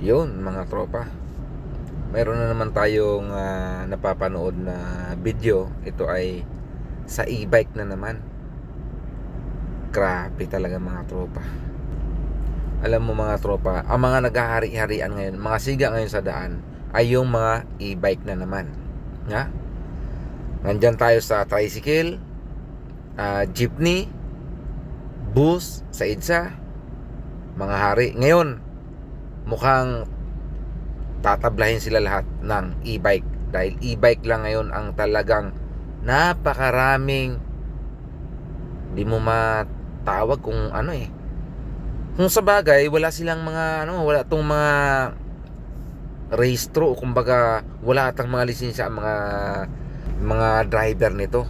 Yun mga tropa. Meron na naman tayong ah, napapanood na video. Ito ay sa e-bike na naman. Grabe talaga mga tropa. Alam mo mga tropa, ang mga naghahari-harian ngayon, mga siga ngayon sa daan, ay yung mga e-bike na naman. Nga? Nandyan tayo sa tricycle, ah, jeepney, bus, sa EDSA, mga hari. Ngayon, mukhang tatablahin sila lahat ng e-bike. Dahil e-bike lang ngayon ang talagang napakaraming di mo matawag kung ano eh. Kung sa bagay wala silang mga ano wala tong mga rehistro o kumbaga wala atang mga lisensya ang mga mga driver nito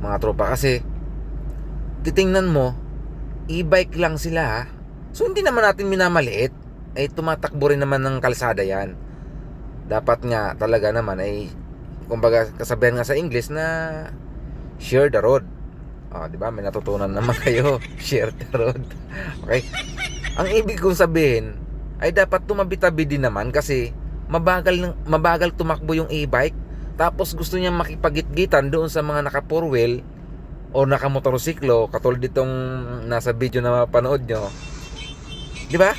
mga tropa. Kasi titingnan mo e-bike lang sila ha? So hindi naman natin minamaliit ay tumatakbo rin naman ng kalsada yan. Dapat nga talaga naman ay kumbaga kasabihan nga sa English na share the road. Oh, 'di ba? May natutunan naman kayo. share the road. Okay? Ang ibig kong sabihin ay dapat tumabi-tabi din naman kasi mabagal mabagal tumakbo yung e-bike tapos gusto niya makipagitgitan doon sa mga naka four wheel o naka motorsiklo katulad ditong nasa video na mapanood nyo. 'Di ba?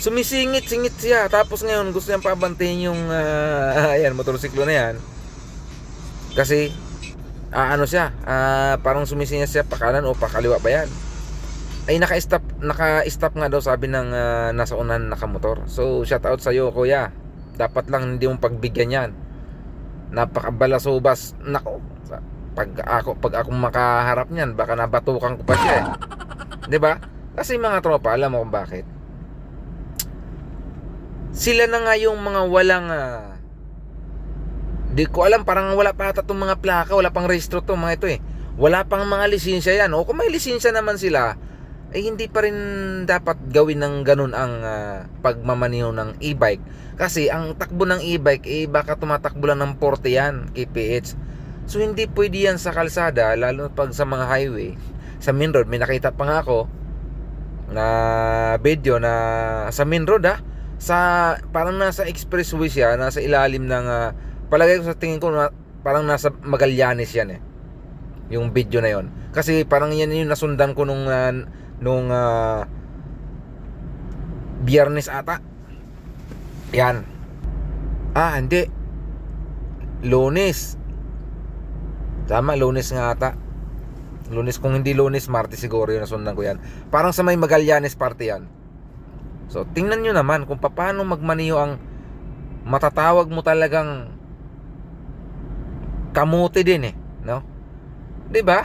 Sumisingit-singit siya. Tapos ngayon gusto niyang pabantayin yung ah, ayan motorsiklo na yan. Kasi ah, ano siya ah, parang sumisingit siya pakanan o pakaliwa ba yan? Ay naka-stop naka-stop nga daw sabi ng ah, nasa unahan nakamotor. So shout out sa iyo kuya. Dapat lang hindi mong pagbigyan yan. Napakabalasubas nako pag ako pag ako makaharap niyan baka nabatukan ko pa siya eh. 'di ba? Kasi mga tropa alam mo kung bakit sila na nga yung mga walang ah, di ko alam parang wala pa ata tong mga plaka wala pang rehistro to mga ito eh. Wala pang mga lisensya yan. O kung may lisensya naman sila ay hindi pa rin dapat gawin ng ganun ang ah, pagmamaniho ng e-bike. Kasi ang takbo ng e-bike eh baka tumatakbo lang ng 40 yan kph so hindi pwede yan sa kalsada lalo pag sa mga highway. Sa main road may nakita pa nga ako na video na sa main road ah sa parang nasa expressway siya, nasa ilalim ng ah, palagay ko sa tingin ko na, parang nasa Magallanes yan eh. Yung video na yon. Kasi parang yan yung nasundan ko nung ah, nung ah, Biyernes ata. Yan. Ah, hindi. Lunes. Tama, lunes nga ata. Lunes kung hindi lunes, Martes siguro yung nasundan ko yan. Parang sa may Magallanes party yan. So, tingnan nyo naman kung paano magmaniho ang matatawag mo talagang kamuti din eh, no? 'Di ba?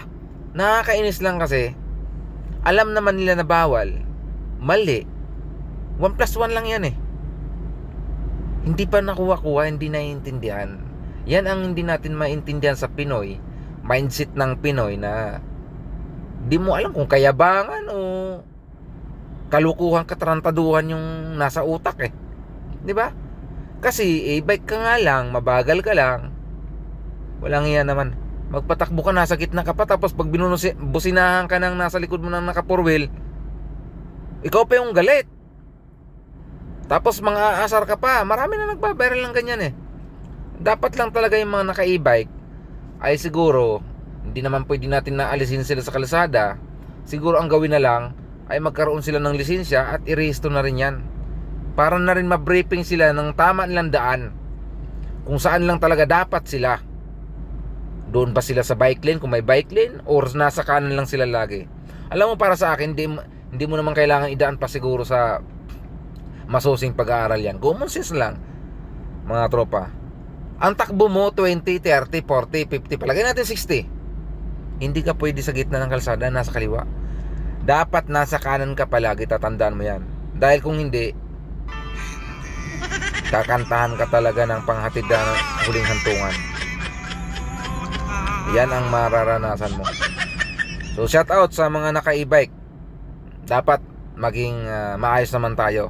Nakakainis lang kasi alam naman nila na bawal. Mali. 1 plus 1 lang 'yan eh. Hindi pa nakuha-kuha, hindi naiintindihan. Yan ang hindi natin maintindihan sa Pinoy, mindset ng Pinoy na di mo alam kung kayabangan o kalukuhan katrantaduhan yung nasa utak eh. 'Di ba? Kasi e-bike ka nga lang, mabagal ka lang. Walang iya naman. Magpatakbo ka nasa gitna ka pa tapos pag binunusi, businahan ka ng nasa likod mo ng naka four wheel, ikaw pa yung galit. Tapos mga asar ka pa, marami na nagbabaril ng ganyan eh. Dapat lang talaga yung mga naka e-bike ay siguro hindi naman pwede natin naalisin sila sa kalsada. Siguro ang gawin na lang ay magkaroon sila ng lisensya at irehisto na rin yan. Para na rin ma-briefing sila ng tama nilang daan. Kung saan lang talaga dapat sila. Doon ba sila sa bike lane kung may bike lane or nasa kanan lang sila lagi. Alam mo para sa akin, hindi, hindi mo naman kailangan idaan pa siguro sa masusing pag-aaral yan. Common sense lang, mga tropa. Ang takbo mo 20, 30, 40, 50, palagay natin 60. Hindi ka pwede sa gitna ng kalsada, nasa kaliwa. Dapat nasa kanan ka palagi, tatandaan mo yan. Dahil kung hindi, kakantahan ka talaga ng panghatid na ng huling hantungan. Yan ang mararanasan mo. So shout out sa mga naka e-bike. Dapat maging ah, maayos naman tayo.